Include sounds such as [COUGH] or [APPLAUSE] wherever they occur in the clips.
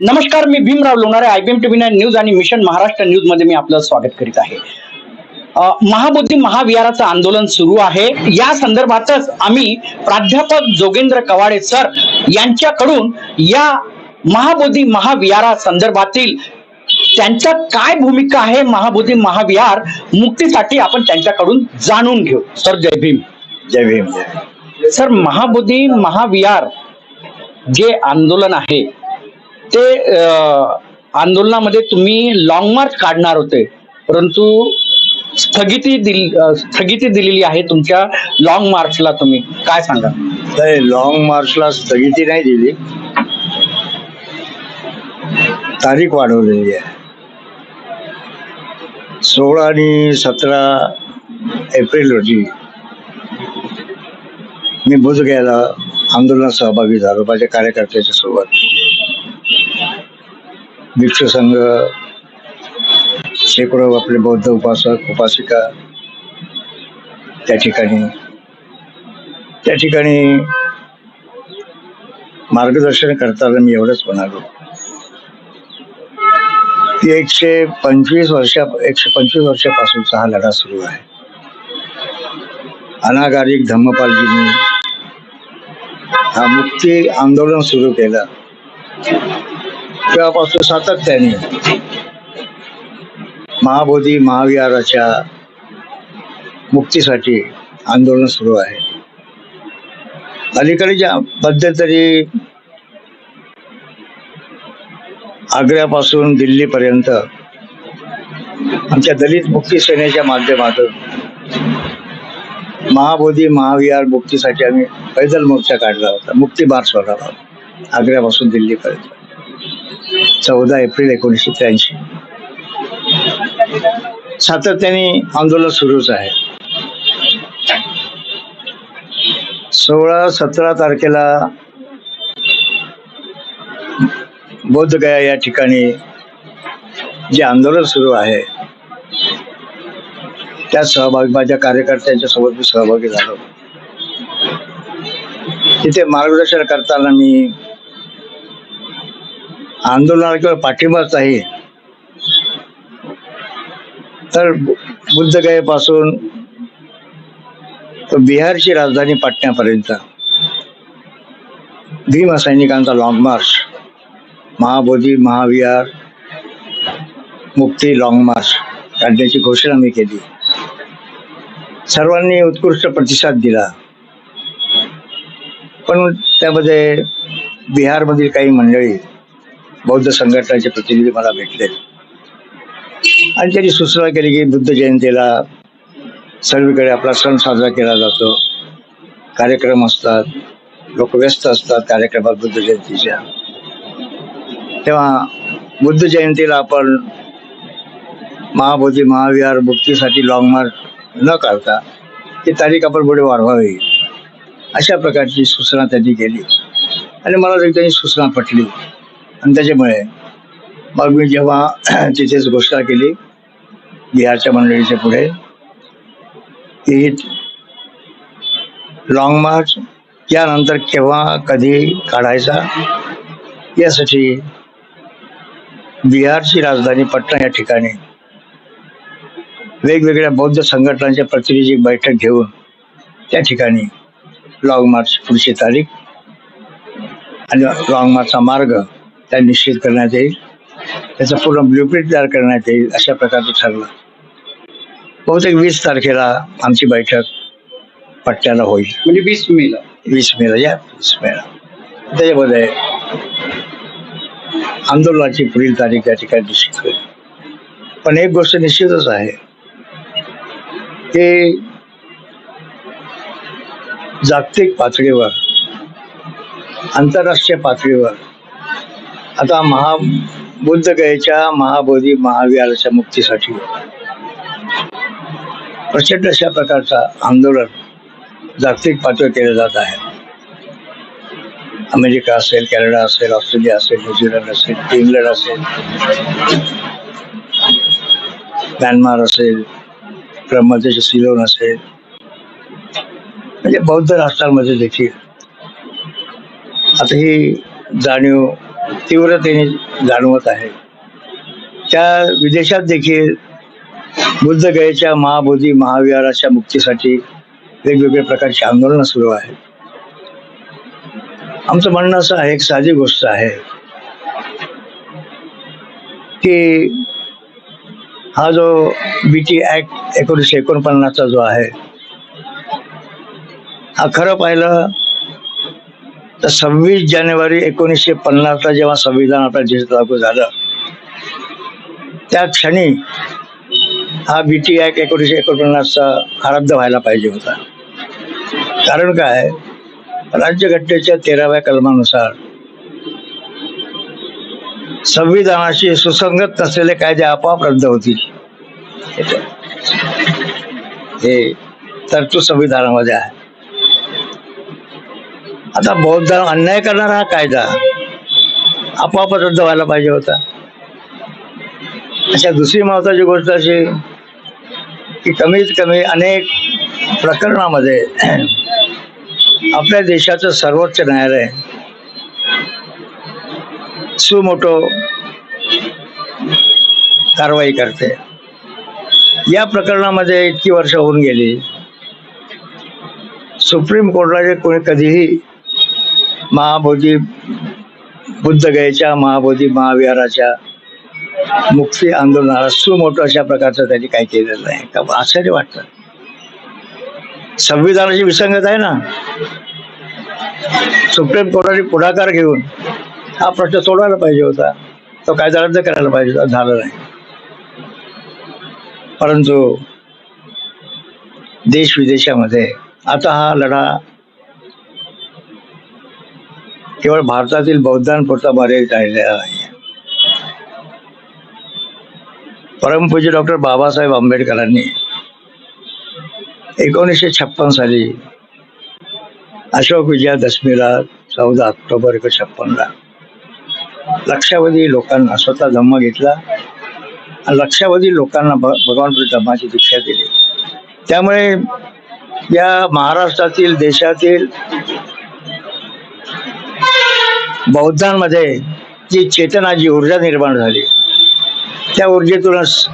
नमस्कार मी Bhimrao Lonare I B M TV nine news आणि mission Maharashtra न्यूजमध्ये मी आपलं स्वागत करीत आहे. अ, महाबोधी महाविहाराचं आंदोलन सुरू आहे. या संदर्भातच आम्ही प्राध्यापक जोगेंद्र कवाडे सर यांच्याकडून या महाबोधी महाविहारा संदर्भातील त्यांच्या काय भूमिका आहे महाबोधी महाविहार मुक्तीसाठी आपण त्यांच्याकडून जाणून घेऊ. सर जय भीम. जय भीम. सर महाबोधी महाविहार जे आंदोलन आहे ते आंदोलनामध्ये तुम्ही लॉंग मार्च काढणार होते. परंतु स्थगिती दिल स्थगिती दिलेली आहे तुमच्या लॉंग मार्चला तुम्ही. काय सांगा? नाही लॉंग मार्चला स्थगिती नाही दिली. तारीख वाढवलेली आहे. सोळा आणि सतरा एप्रिल रोजी मी बुधगयाला आंदोलनात सहभागी झालो माझ्या कार्यकर्त्याच्या सोबत. भिक्षू संघ शेकडो आपले बौद्ध उपासक उपासिका त्या ठिकाणी त्या ठिकाणी मार्गदर्शन करताना मी एवढंच म्हणालो. की एकशे पंचवीस वर्षा एकशे पंचवीस वर्षापासूनचा हा लढा सुरू आहे. अनागारिक धम्मपालजींनी हा मुक्ती आंदोलन सुरू केलं. तेव्हापासून सातत्याने महाबोधी महाविहाराच्या मुक्तीसाठी आंदोलन सुरू आहे. अलीकडे ज्या मध्यंतरी आग्र्यापासून दिल्लीपर्यंत आमच्या दलित मुक्ती सेनेच्या माध्यमातून महाबोधी महाविहार मुक्तीसाठी आम्ही पैदल मोर्चा काढला होता मुक्ती मार्च होता आग्र्यापासून दिल्लीपर्यंत. चौदा एप्रिल एकोणीसशे त्र्याऐंशी. सातत्याने आंदोलन सुरूच आहे. सोळा सतरा तारखेला बोधगया या ठिकाणी जे आंदोलन सुरू आहे त्यात सहभागी माझ्या कार्यकर्त्यांच्या सोबत मी सहभागी झालो. तिथे मार्गदर्शन करताना मी आंदोलनाला किंवा पाठिंबाच आहे. तर बुद्धगयेपासून तो बिहारची राजधानी पाटण्यापर्यंत. भीम सैनिकांचा लॉंग मार्च महाबोधी महाविहार मुक्ती लॉंग मार्च काढण्याची घोषणा मी केली. सर्वांनी उत्कृष्ट प्रतिसाद दिला. पण त्यामध्ये बिहारमधील काही मंडळी बौद्ध संघटनाचे प्रतिनिधी मला भेटले. आणि त्यांनी सूचना केली की बुद्ध जयंतीला सर्वीकडे आपला सण साजरा केला जातो. कार्यक्रम असतात. लोक व्यस्त असतात कार्यक्रमात बुद्ध जयंतीच्या. तेव्हा बुद्ध जयंतीला आपण महाबोधी महाविहार मुक्तीसाठी लॉंग मार्च न काढता ती तारीख आपण पुढे वाढवावी. अशा प्रकारची सूचना त्यांनी केली. आणि मला तरी त्यांनी सूचना पटली आणि त्याच्यामुळे मग मी जेव्हा [CLEARS THROAT] तिथेच घोषणा केली बिहारच्या मंडळीच्या पुढे की लॉंग मार्च यानंतर केव्हा कधी काढायचा यासाठी बिहारची राजधानी पटना या ठिकाणी वेगवेगळ्या बौद्ध संघटनांच्या प्रतिनिधी बैठक घेऊन त्या ठिकाणी लॉंग मार्च पुढची तारीख आणि लॉंग मार्चचा मार्ग त्या निश्चित करण्यात येईल. त्याचं पूर्ण ब्ल्यूप्रिंट तयार करण्यात येईल अशा प्रकारचं ठरलं. बहुतेक वीस तारखेला आमची बैठक पट्ट्याला होईल. म्हणजे वीस मेला. वीस मेला या वीस मेला. त्याच्यामध्ये आंदोलनाची पुढील तारीख त्या ठिकाणी निश्चित होईल. पण एक गोष्ट निश्चितच आहे की जागतिक पातळीवर आंतरराष्ट्रीय पातळीवर आता महा बुद्धगयेच्या महाबोधी महाविहाराच्या मुक्तीसाठी प्रचंड अशा प्रकारचा आंदोलन जागतिक पातळीवर केलं जात आहे. अमेरिका असेल कॅनडा असेल ऑस्ट्रेलिया असेल न्यूझीलंड असेल इंग्लंड असेल म्यानमार असेल ब्रह्मदेश सिलोन असेल म्हणजे बौद्ध राष्ट्रांमध्ये देखील. आता ही जाणीव तीव्रतेने जाणवत आहे. त्या विदेशात देखील बुद्धगयेच्या महाबोधी महाविहाराच्या मुक्तीसाठी वेगवेगळ्या प्रकारची आंदोलनं सुरू आहेत आमचं म्हणणं असं आहे एक साधी गोष्ट आहे की हा जो बी टी ऍक्ट एकोणीसशे एकोणपन्नासचा जो आहे हा खरं पाहिलं तर सव्वीस जानेवारी एकोणीसशे पन्नासला जेव्हा संविधान आपल्या देशात लागू झालं त्या क्षणी हा बी टी ॲक्ट एकोणीसशे एकोणपन्नासचा हा रद्द व्हायला पाहिजे होता. कारण काय? राज्यघटनेच्या तेराव्या कलमानुसार संविधानाशी सुसंगत नसलेले कायदे आपोआप रद्द होतील. हे तरतूद संविधानामध्ये आहे. आता बौद्ध अन्याय करणारा हा कायदा आपोआप रद्द व्हायला पाहिजे होता. अशा दुसरी महत्वाची गोष्ट अशी की कमीत कमी अनेक प्रकरणामध्ये आपल्या देशाचं सर्वोच्च न्यायालय सुमोटो कारवाई करते. या प्रकरणामध्ये इतकी वर्ष होऊन गेली. सुप्रीम कोर्टाने कोणी कधीही महाबोधी बुद्धगयेच्या महाबोधी महाविहाराच्या मुक्ती आंदोलनाला सुमोठं अशा प्रकारचं त्यांनी काही केलेलं नाही. का आश्चर्य वाटतं? संविधानाची विसंगत आहे ना? सुप्रीम कोर्टाने पुढाकार घेऊन हा प्रश्न सोडवायला पाहिजे होता. तो कायदा रद्द करायला पाहिजे होता. झालं नाही. परंतु देश विदेशामध्ये आता हा लढा केवळ भारतातील बौद्धांपुरता मर्यादित राहिलेला नाही परमपूज्य डॉक्टर बाबासाहेब आंबेडकरांनी एकोणीसशे छप्पन साली अशोक विजयादशमीला चौदा ऑक्टोबर एक छप्पनला लक्षावधी लोकांना स्वतः धम्म घेतला आणि लक्षावधी लोकांना भ भगवान धम्माची दीक्षा दिली. त्यामुळे या महाराष्ट्रातील देशातील बौद्धांमध्ये जी चेतना जी ऊर्जा निर्माण झाली त्या ऊर्जेतूनच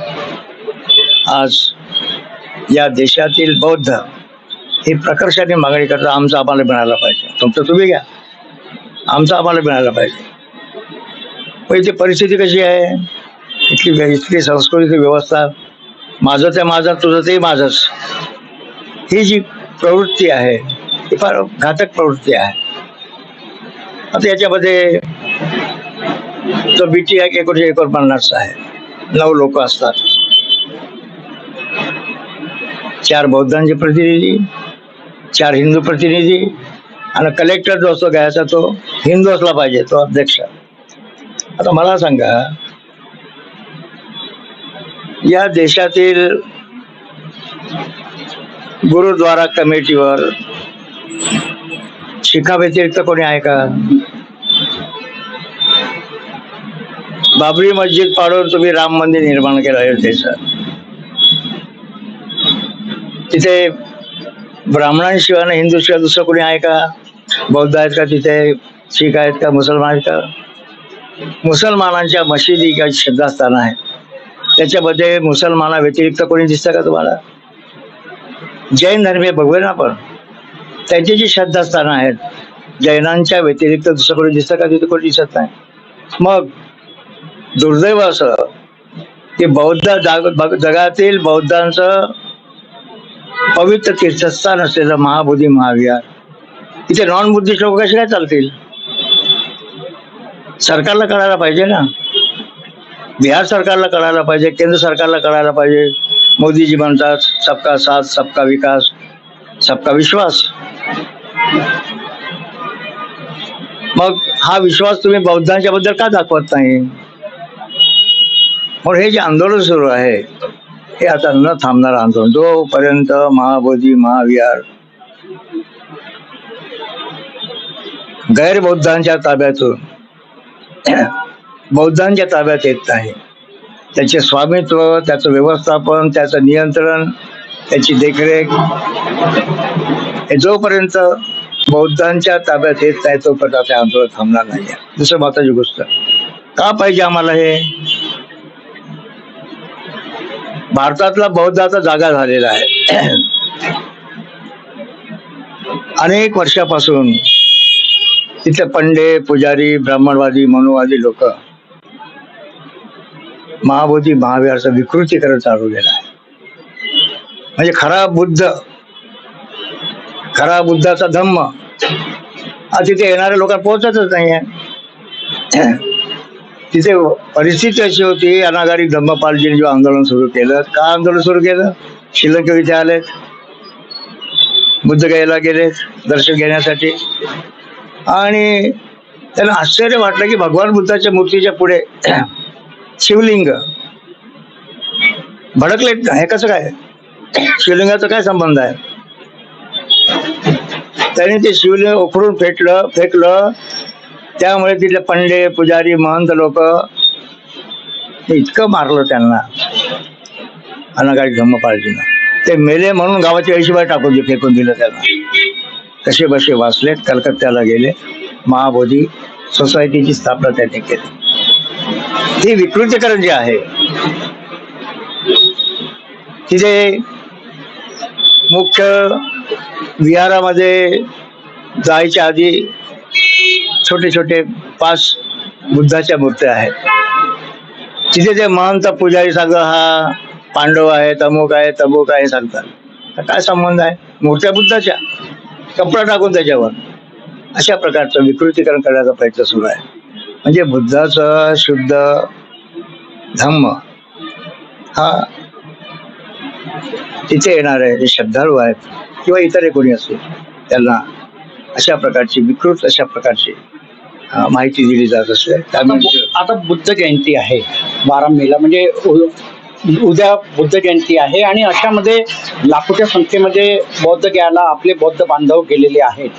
आज या देशातील बौद्ध हे प्रकर्षाने मागणी करता आमचं आम्हाला मिळायला पाहिजे. तुमचं तुम्ही घ्या. आमचं आम्हाला मिळायला पाहिजे. पण इथे परिस्थिती कशी आहे? इथली इथली संस्कृती व्यवस्था माझं ते माझं तुझं ते माझंच. ही जी प्रवृत्ती आहे ही फार घातक प्रवृत्ती आहे. आता याच्यामध्ये तो बी टी ॲक्ट एकोणीशे एकोणपन्नास आहे. नऊ लोक असतात. चार बौद्धांचे प्रतिनिधी चार हिंदू प्रतिनिधी आणि कलेक्टर जो असतो घ्यायचा तो हिंदू असला पाहिजे तो अध्यक्ष. आता मला सांगा या देशातील गुरुद्वारा कमिटीवर शिखा व्यतिरिक्त कोणी आहे का? बाबरी मस्जिद पाडून तुम्ही राम मंदिर निर्माण केलं अयोध्येचं तिथे ब्राह्मणांशिवाय हिंदूशिवाय दुसरं कोणी आहे का? बौद्ध आहेत का तिथे? शीख आहेत का? मुसलमान आहेत का? मुसलमानांच्या मशिदी किंवा श्रद्धास्थान आहे. त्याच्यामध्ये मुसलमाना व्यतिरिक्त कोणी दिसतं का तुम्हाला? जैन धर्मीय बघूया ना आपण त्यांची जी श्रद्धास्थानं आहेत जैनांच्या व्यतिरिक्त दुसरं कोणी दिसतं का? तिथे कोणी दिसत नाही. मग दुर्दैव असं की बौद्ध जगातील बौद्धांचं पवित्र तीर्थस्थान असलेलं महाबोधी महाविहार. इथे नॉन बुद्धिस्ट लोक कसे काय चालतील? सरकारला कळायला पाहिजे ना? बिहार सरकारला कळायला पाहिजे केंद्र सरकारला कळायला पाहिजे. मोदीजी म्हणतात सबका साथ सबका विकास सबका विश्वास. मग हा विश्वास तुम्ही बौद्धांच्या बद्दल का दाखवत नाही? मग हे जे आंदोलन सुरू आहे हे आता न थांबणार आंदोलन जोपर्यंत महाबोधी महाविहार गैरबौद्धांच्या ताब्यातून बौद्धांच्या ताब्यात येत नाही त्याचे स्वामित्व त्याचं व्यवस्थापन त्याचं नियंत्रण त्याची देखरेख जोपर्यंत बौद्धांच्या ताब्यात येत नाही तोपर्यंत ते आंदोलन थांबणार नाही. दुसरं महत्वाची गोष्ट का पाहिजे आम्हाला हे? भारतातला बौद्धाचा जागा झालेला आहे. अनेक वर्षापासून तिथे पंडे पुजारी ब्राह्मणवादी मनुवादी लोक महाबोधी महावीराचं विकृतीकरण चालवलेलं आहे. म्हणजे खरा बुद्ध खरा बुद्धाचा धम्म. हा तिथे येणाऱ्या लोकांना पोहोचतच नाहीये. तिथे परिस्थिती अशी होती अनागारी धम्मपालजीने जेव्हा आंदोलन सुरू केलं. का आंदोलन सुरू केलं? श्रीलंका इथे आलेत. बुद्ध गायला गेलेत दर्शन घेण्यासाठी. आणि त्यांना आश्चर्य वाटलं की भगवान बुद्धाच्या मूर्तीच्या पुढे शिवलिंग. भडकलेत हे कसं काय? शिवलिंगाचा काय संबंध आहे? त्याने ते शिवलिंग उखडून फेकलं फेकलं. त्यामुळे तिथले पंडे पुजारी महंत लोक इतकं मारलं त्यांना. अनागाडी धम्म पाळजीनं ते मेले म्हणून गावाची ऐशीबाई टाकून फेकून दिलं त्यांना. कसे बसे वाचले कलकत्त्याला गेले. महाबोधी सोसायटीची स्थापना त्यांनी केली. ही विकृतीकरण जे आहे तिथे मुख्य विहारामध्ये जायच्या आधी छोटे छोटे पाच बुद्धाच्या मूर्त्या आहेत. तिथे ते महंत पुजारी सांग हा पांडव आहे तमुक आहे तमुक आहे सांगतात. काय संबंध आहे? मूर्त्या बुद्धाच्या. कपडा टाकून त्याच्यावर. अशा प्रकारचं विकृतीकरण करण्याचा प्रयत्न सुरू आहे. म्हणजे बुद्धाचं शुद्ध धम्म हा तिथे येणारे जे श्रद्धाळू आहेत किंवा इतर कोणी असो त्यांना अशा प्रकारची विकृत अशा प्रकारची माहिती दिली जात असते. आता त्यामुळे आता बुद्ध जयंती आहे बारा मेला म्हणजे उद्या बुद्ध जयंती आहे आणि अशामध्ये लाखोच्या संख्येमध्ये बौद्ध घ्यायला आपले बौद्ध बांधव गेलेले आहेत.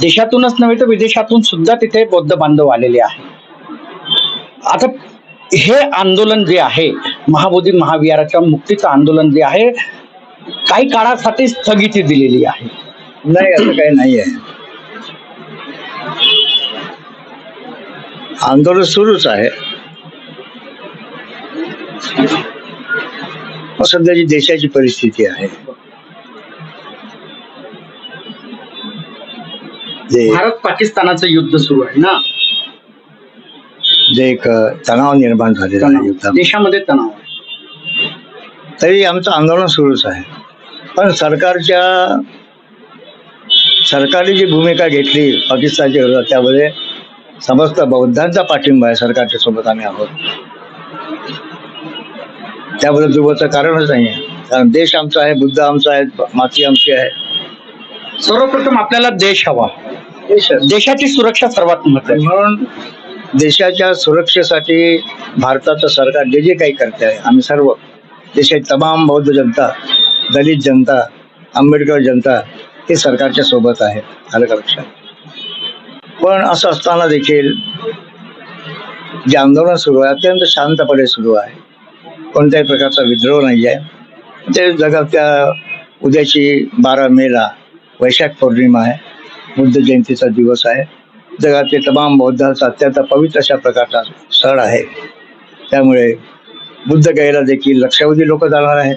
देशातूनच नव्हे तर विदेशातून सुद्धा तिथे बौद्ध बांधव आलेले आहेत. आता हे आंदोलन जे आहे महाबोधी महाविहाराच्या मुक्तीचं आंदोलन जे आहे काही काळासाठी स्थगिती दिलेली आहे. नाही असं काही नाही आहे आंदोलन सुरूच आहे. सध्याची देशाची परिस्थिती आहे भारत पाकिस्तानाचं युद्ध सुरू आहे ना? जे एक तणाव निर्माण झालेला देशामध्ये तणाव. तरी आमचं आंदोलन सुरूच आहे. पण सरकारच्या सरकारने जी भूमिका घेतली पाकिस्तानच्या विरोधात त्यामध्ये समस्त बौद्धांचा पाठिंबा आहे सरकारच्या सोबत आम्ही आहोत. त्याबद्दल दुबाचं कारणच नाही आहे. कारण देश आमचा आहे बुद्ध आमचा आहे माती आमची आहे. सर्वप्रथम आपल्याला देश हवा. देश देशाची सुरक्षा सर्वात महत्वाची म्हणून देशाच्या सुरक्षेसाठी भारताचं सरकार जे जे काही करते आहे आम्ही सर्व देशाची तमाम बौद्ध जनता दलित जनता आंबेडकर जनता हे सरकारच्या सोबत आहे आलं का लक्षात? पण असं असताना देखील जे आंदोलन सुरू आहे अत्यंत शांतपणे सुरू आहे. कोणत्याही प्रकारचा विद्रोह नाही आहे. ते जगातल्या उद्याची बारा मेला वैशाख पौर्णिमा आहे. बुद्ध जयंतीचा दिवस आहे. जगातील तमाम बौद्धांचा अत्यंत पवित्र अशा प्रकारचा सण आहे. त्यामुळे बुद्ध गयेला देखील लक्षावधी लोक जाणार आहेत.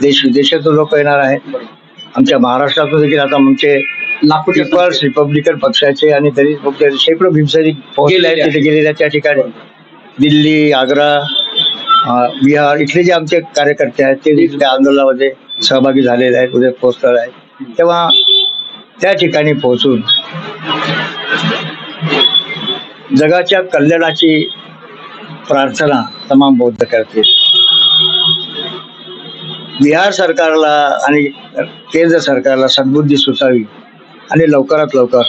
देश विदेशातून लोक येणार आहेत. आमच्या महाराष्ट्रातून देखील आता आमचे लाखोच्या पीपल्स रिपब्लिकन पक्षाचे आणि दलित पक्षाचे शेकडो भीमसैनिक पोहोचले आहेत. तिथे गेलेल्या त्या ठिकाणी. दिल्ली आग्रा बिहार इथले जे आमचे कार्यकर्ते आहेत ते त्या आंदोलनामध्ये सहभागी झालेले आहेत उद्या पोहोचणार आहेत. तेव्हा त्या ठिकाणी पोहोचून जगाच्या कल्याणाची प्रार्थना तमाम बौद्ध करतील. बिहार सरकारला आणि केंद्र सरकारला सद्बुद्धी सुचावी आणि लवकरात लवकर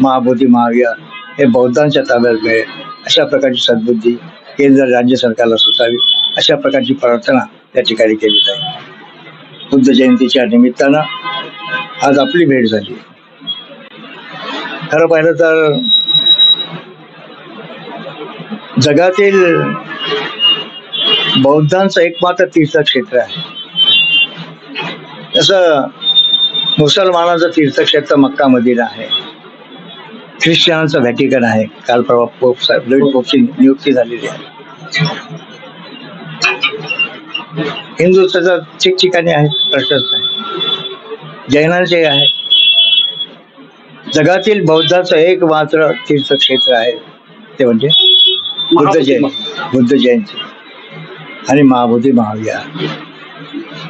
महाबोधी महाविहार हे बौद्धांच्या ताब्यात मिळेल. अशा प्रकारची सद्बुद्धी केंद्र राज्य सरकारला सुचावी. अशा प्रकारची प्रार्थना त्या ठिकाणी केली जाईल. बुद्ध जयंतीच्या निमित्तानं आज आपली भेट झाली. खरं पाहिलं तर जगातील बौद्धांचं एकमात्र तीर्थक्षेत्र आहे. तसं मुसलमानांचं तीर्थक्षेत्र मक्का मदिना आहे. ख्रिश्चनांचं व्हॅटिकन आहे. काल परवा पोप साहेब ललित पोपची नियुक्ती झालेली आहे. हिंदुत्वाचं ठिकठिकाणी आहे प्रशस्त आहे. जैनांचे आहे. जगातील बौद्धाचं एकमात्र तीर्थक्षेत्र आहे ते म्हणजे बुद्ध जयंती. बुद्ध जयंती. आणि महाबोधी महाविहार.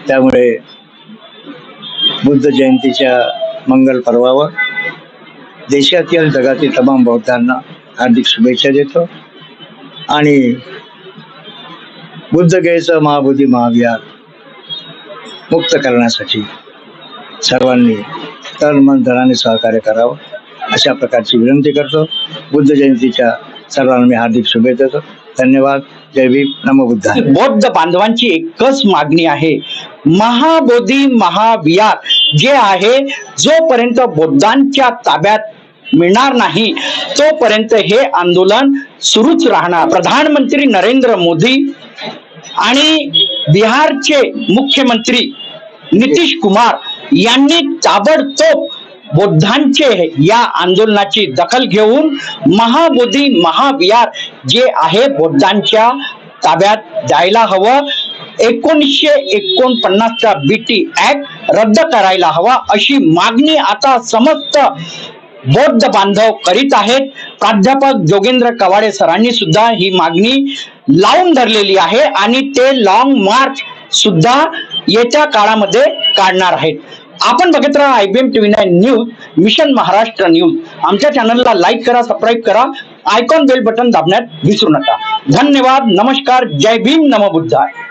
त्यामुळे बुद्ध जयंतीच्या मंगल पर्वावर देशातील जगातील तमाम बौद्धांना हार्दिक शुभेच्छा देतो. आणि बुद्धगयेचं महाबोधी महाविहार मुक्त करण्यासाठी सर्वांनी तन मन धनाने सहकार्य करावं अशा प्रकारची विनंती करतो. बुद्ध जयंतीच्या सर्वांना मी हार्दिक शुभेच्छा देतो. धन्यवाद. जय भीम. नमो बौद्ध बांधवांची एकच मागणी आहे. महाबोधी महाविहार जे आहे जोपर्यंत बौद्धांच्या ताब्यात मिळणार नाही तोपर्यंत हे आंदोलन सुरूच राहणार. प्रधानमंत्री नरेंद्र मोदी आणि बिहारचे मुख्यमंत्री नितीश कुमार यांनी ताबडतोब बौद्धांचे या आंदोलनाची दखल घेऊन महाबोधी महाविहार जे आहे बौद्धांच्या ताब्यात जायला हवं. एकोणीसशे एकोणपन्नासचा बीटी ऍक्ट रद्द करायला हवा अशी मागणी आता समस्त बौद्ध बांधव करीत आहेत. प्राध्यापक जोगेंद्र कवाडे सरांनी सुद्धा ही मागणी लावून धरलेली आहे आणि ते लॉंग मार्च सुद्धा येत्या काळामध्ये काढणार आहेत. आपण बघत राहा IBM TV nine news mission Maharashtra news आमच्या चॅनलला लाईक करा सबस्क्राईब करा. आयकॉन बेल बटन दाबण्यात विसरू नका. धन्यवाद नमस्कार जय भीम नमो बुद्धाय.